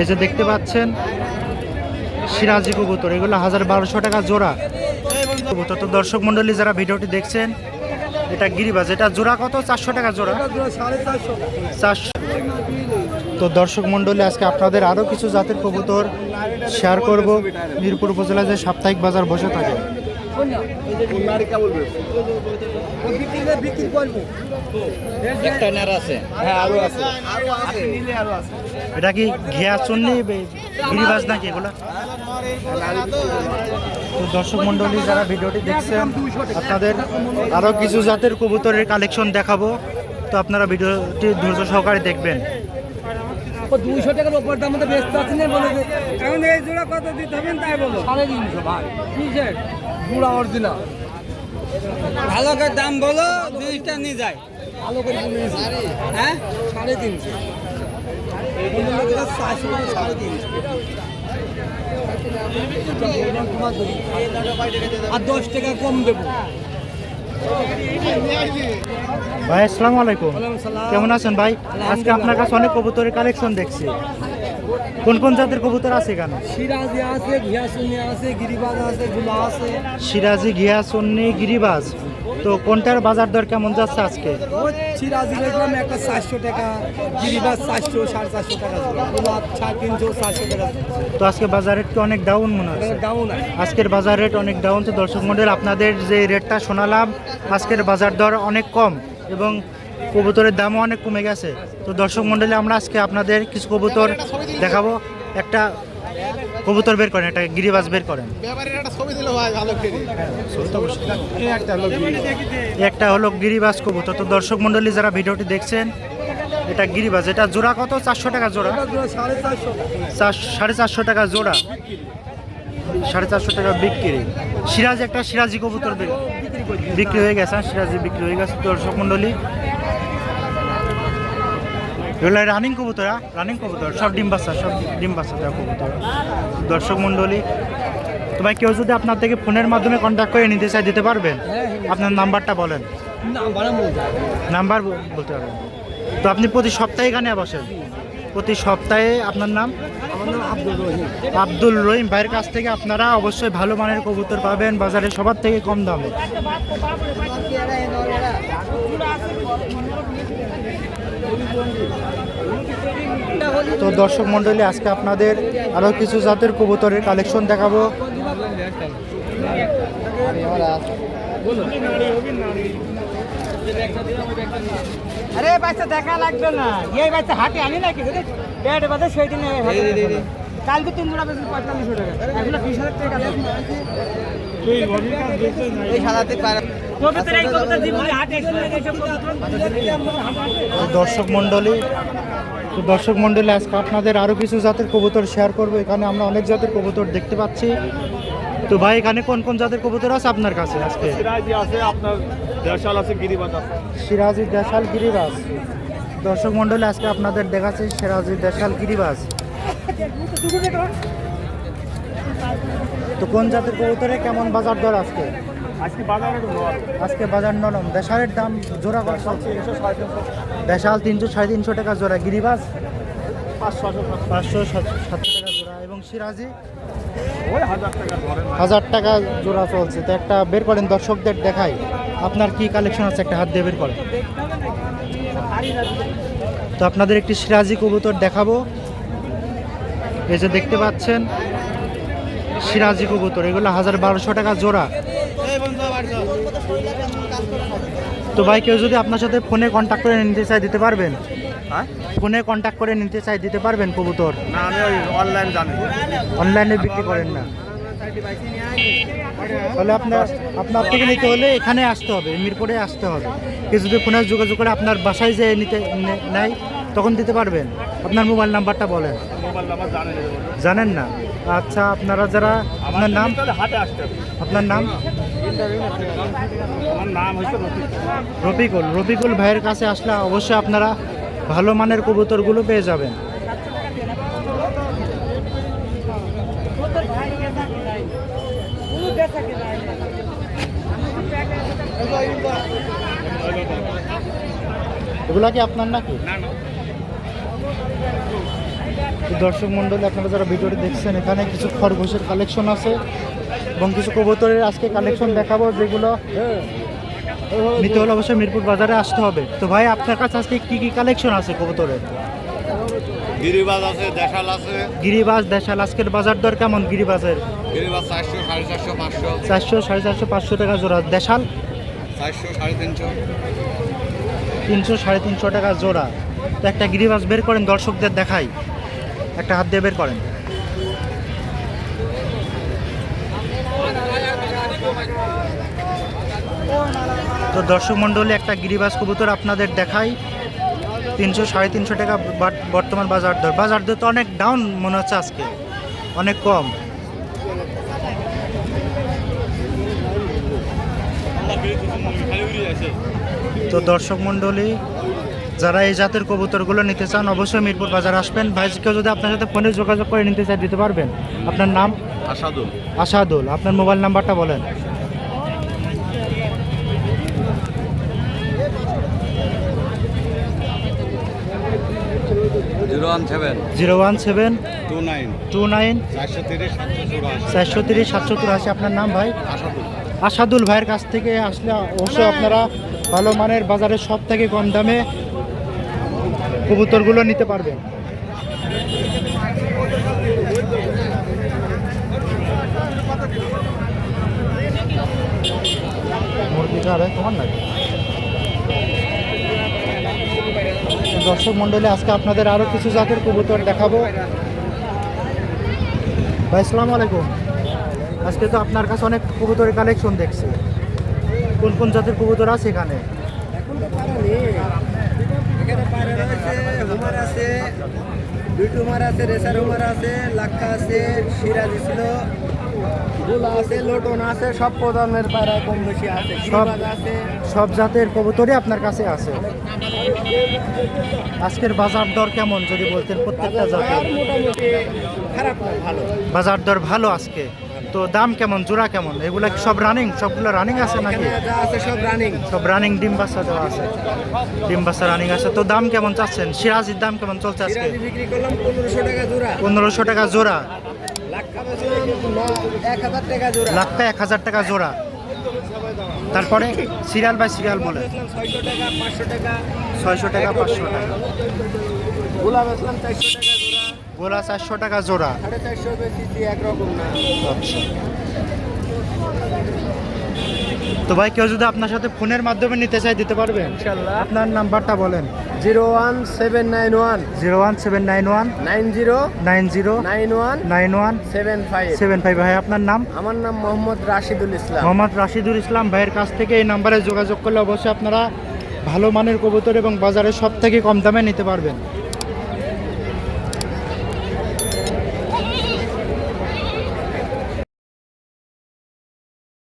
এই যে দেখতে পাচ্ছেন সিরাজি কবুতর এগুলো হাজার বারোশো টাকা জোড়া। কবুতর তো দর্শক মণ্ডলী যারা ভিডিওটি দেখছেন এটা গিরিবাজ এটা জোড়া কত? চারশো টাকা জোড়া? চারশো। তো দর্শক মণ্ডলী আজকে আপনাদের আরও কিছু জাতের কবুতর শেয়ার করব। মিরপুর উপজেলায় যে সাপ্তাহিক বাজার বসে থাকে। একটা নেড় আছে। হ্যাঁ আরও আছে। এটা কি ঘিয়া চুন্নি গিরিবাজ নাকি এগুলো? তো দর্শক মণ্ডলী যারা ভিডিওটি দেখছেন আপনাদের আরও কিছু জাতের কবুতরের কালেকশন দেখাবো। তো আপনারা ভিডিওটি ধৈর্য সহকারে দেখবেন। দুইশো টাকার উপর দাম ব্যস্ত আছি না বলে এখন এই জোড়া কত দিতে হবে তাই বলো। সাড়ে তিনশো ভাই। কিসের? জোড়া অরিজিনাল ভালো করে দাম বলো জিনিসটা নিয়ে যায় ভালো করে হ্যাঁ? সাড়ে তিনশো। আর দশ টাকা কম দেবো। ভাই আসসালামু আলাইকুম। কেমন আছেন ভাই? আজকে আপনার কাছে অনেক কবুতরের কালেকশন দেখছি। কোন কোন জাতের কবুতর আছে এখানে? সিরাজি আছে ঘিয়াশুনি আছে গিরিবাজ আছে গুলা আছে। সিরাজি ঘিয়া চন্নি গিরিবাজ। তো কোনটার বাজার দর কেমন যাচ্ছে আজকে? সিরাজি দেখলাম একটা চারশো টাকা গিরিবাজ চারশো সাড়ে চারশো টাকা তিনশো চারশো টাকা তো আজকে বাজার রেট কি অনেক ডাউন মনে হচ্ছে? ডাউন আজকের বাজার রেট অনেক ডাউন তো দর্শক মন্ডল আপনাদের যে রেটটা শোনালাম আজকের বাজার দর অনেক কম এবং কবুতরের দামও অনেক কমে গেছে। তো দর্শক মন্ডলে আমরা আজকে আপনাদের কিছু কবুতর দেখাবো। একটা কবুতর বের করেন একটা গিরিবাজ বের করেন। একটা হলো গিরিবাজ কবুতর। তো দর্শক মন্ডলী যারা ভিডিওটি দেখছেন এটা গিরিবাজ। এটা জোড়া কত? চারশো টাকা জোড়া। সাড়ে চারশো টাকা জোড়া। সাড়ে চারশো টাকা বিক্রি। সিরাজ একটা সিরাজি কবুতর বিক- বিক্রি হয়ে গেছে হ্যাঁ, সিরাজি বিক্রি হয়ে গেছে। দর্শক মন্ডলী এগুলো রানিং কবুতর রানিং কবুতর সব ডিম বাচ্চা সব ডিম বাচ্চা দেওয়া কবুতর। দর্শক মন্ডলী তোমায় কেউ যদি আপনার থেকে ফোনের মাধ্যমে কন্ট্যাক্ট করে নিতে চাই দিতে পারবেন? আপনার নাম্বারটা বলেন। না বাড়া বলতে নাম্বার বলতে পারবেন তো আপনি প্রতি সপ্তাহে এখানে বসেন? প্রতি সপ্তাহে আপনার নাম? আব্দুল রহিম ভাইয়ের কাছ থেকে আপনারা অবশ্যই ভালো মানের কবুতর পাবেন বাজারে সবার থেকে কম দামে। তো দর্শক মণ্ডলী আজকে আপনাদের আরও কিছু জাতের কবুতরের কালেকশন দেখাবো আরে বাচ্চা দেখা লাগবে না এই বাচ্চা হাটে আনি নাকি পেট বাদে সেই দিনে কালকে তিন জোড়া বেশি পঁয়তাল্লিশশো টাকা এগুলো বিশ হাজার টাকা এই সাদাতে পারে তো দর্শক মণ্ডলী তো দর্শক মণ্ডলী আজকে আপনাদের আরও কিছু জাতের কবুতর শেয়ার করব। এখানে আমরা অনেক জাতের কবুতর দেখতে পাচ্ছি। তো ভাই এখানে কোন কোন জাতের কবুতর আছে আপনার কাছে আজকে? সিরাজি দেশাল গিরিবাজ দর্শক মণ্ডলী আজকে আপনাদের দেখাচ্ছে সিরাজি দেশাল গিরিবাস তো কোন জাতের কবুতরে কেমন বাজার দর আজকে? আজকে বাজারে আজকে বাজার নরম। দেশালের দাম জোড়া কত দেশাল তিনশো সাড়ে তিনশো টাকা জোড়া। গিরিবাস পাঁচশো পাঁচশো সাতশো টাকা জোড়া। এবং সিরাজি হাজার টাকা জোড়া চলছে। তো একটা বের করেন দর্শকদের দেখাই। আপনার কি কালেকশন আছে? একটা হাত দিয়ে বের করেন। তো আপনাদের একটি সিরাজি কবুতর দেখাবো। এই যে দেখতে পাচ্ছেন সিরাজি কবুতর। এগুলো হাজার বারোশো টাকা জোড়া। তো ভাই কেউ যদি আপনার সাথে ফোনে কন্ট্যাক্ট করে নিতে চাই দিতে পারবেন? হ্যাঁ? ফোনে কন্ট্যাক্ট করে নিতে চাই দিতে পারবেন কবুতর? না আমি ওই অনলাইন জানি। অনলাইনে বিক্রি করেন না। তাহলে আপনার আপনার থেকে নিতে হলে এখানে আসতে হবে মিরপুরে আসতে হবে। কেউ যদি ফোনে যোগাযোগ করে আপনার বাসায় যে নিতে নেয় তখন দিতে পারবেন? আপনার মোবাইল নাম্বারটা বলেন। জানেন না? আচ্ছা আপনারা যারা আপনার নাম? আপনার নাম? রফিকুল। রফিকুল ভাইয়ের কাছে আসলে অবশ্যই আপনারা ভালো মানের কবুতরগুলো পেয়ে যাবেন। এগুলা কি আপনার নাকি? না না। দর্শক মণ্ডলী আপনারা যারা ভিডিওটি দেখছেন এখানে কিছু খরগোশের কালেকশন আছে এবং কিছু কবুতরের আজকে কালেকশন দেখাবো যেগুলো নিতে হলে অবশ্যই মিরপুর বাজারে আসতে হবে। তো ভাই আপনার কাছে আজকে কি কি কালেকশন আছে কবুতরের? গিরিবাজ আছে দেশাল আছে। গিরিবাজ দেশাল আজকের বাজার দর কেমন গিরিবাজের? গিরিবাজ চারশো সাড়ে চারশো পাঁচশো। চারশো সাড়ে চারশো পাঁচশো টাকা জোড়া। দেশাল? চারশো সাড়ে তিনশো। তিনশো সাড়ে তিনশো টাকা জোড়া। তো একটা গিরিবাজ বের করেন, দর্শকদের দেখাই। একটা হাত দিয়ে বের করেন। তো দর্শক মণ্ডলী, একটা গিরিবাস কবুতর আপনাদের দেখাই। তিনশো, সাড়ে তিনশো টাকা বর্তমান বাজার দর। বাজার দর তো অনেক ডাউন মনে হচ্ছে আজকে। অনেক কম। তো দর্শক মণ্ডলী যারা এই জাতের কবুতরগুলো নিতে চান অবশ্যই মিরপুর বাজার আসবেন। ভাই কেউ যদি আপনার সাথে ফোনে যোগাযোগ করে নিতে চায় দিতে পারবেন। আপনার নাম? আসাদুল। আশাদুল আপনার মোবাইল নাম্বারটা বলেন। Zero one seven. Two nine. Two nine. চারশো তিরিশ সাতশো চুরাশি। আপনার নাম ভাই? আসাদুল। আসাদুল ভাইয়ের কাছ থেকে আসলে অবশ্যই আপনারা ভালো মানের বাজারে সব থেকে কম দামে কবুতরগুলো নিতে নাকি? দর্শক মন্ডলী, আজকে আপনাদের আরও কিছু জাতের কবুতর দেখাবো। ভাই, আসসালামু আলাইকুম। আজকে তো আপনার কাছে অনেক কবুতরের কালেকশন দেখছি। কোন কোন জাতের কবুতর আছে এখানে? রয়েছে হুমার আছে দুইটু হুমার আছে রেসার হুমার আছে লাক্ষা আছে সিরাজি ছিল গোলা আছে লোটন আছে সব পায়রা কম বেশি আছে সব- আছে। সব জাতের কবুতরই আপনার কাছে আছে। আজকের বাজার দর কেমন যদি বলতেন প্রত্যেকটা জাতের? মোটামুটি খারাপ ভালো। বাজার দর ভালো আজকে? তো দাম কেমন জোড়া কেমন? এগুলা কি সব রানিং সবগুলো রানিং আছে নাকি? সব রানিং সব রানিং ডিম বাচ্চা দেওয়া আছে। ডিম বাচ্চা রানিং আছে। তো দাম কেমন চাচ্ছেন? সিরাজির দাম কেমন চলছে আজকে? বিক্রি করলাম পনেরোশো টাকা জোড়া। পনেরোশো টাকা জোড়া। এক হাজার টাকা জোড়া। লাখটা এক হাজার টাকা জোড়া। তারপরে সিরিয়াল বাই সিরিয়াল বলে। ছয়শো টাকা পাঁচশো টাকা। ছয়শো টাকা পাঁচশো টাকা। গোলা বেচলাম চারশো টাকা গোলা চারশো টাকা জোড়া। আচ্ছা। তো ভাই কেউ যদি আপনার সাথে ফোনের মাধ্যমে নিতে চাই দিতে পারবেন আপনার নাম্বারটা বলেন। Zero one seven nine one. Zero one seven nine one. Nine zero nine zero nine one nine one seven five. Seven five. ভাই আপনার নাম? আমার নাম মোহাম্মদ রাশিদুল ইসলাম। মোহাম্মদ রাশিদুল ইসলাম। ভাইয়ের কাছ থেকে এই নাম্বারে যোগাযোগ করলে অবশ্যই আপনারা ভালো মানের কবুতর এবং বাজারে সব থেকে কম দামে নিতে পারবেন।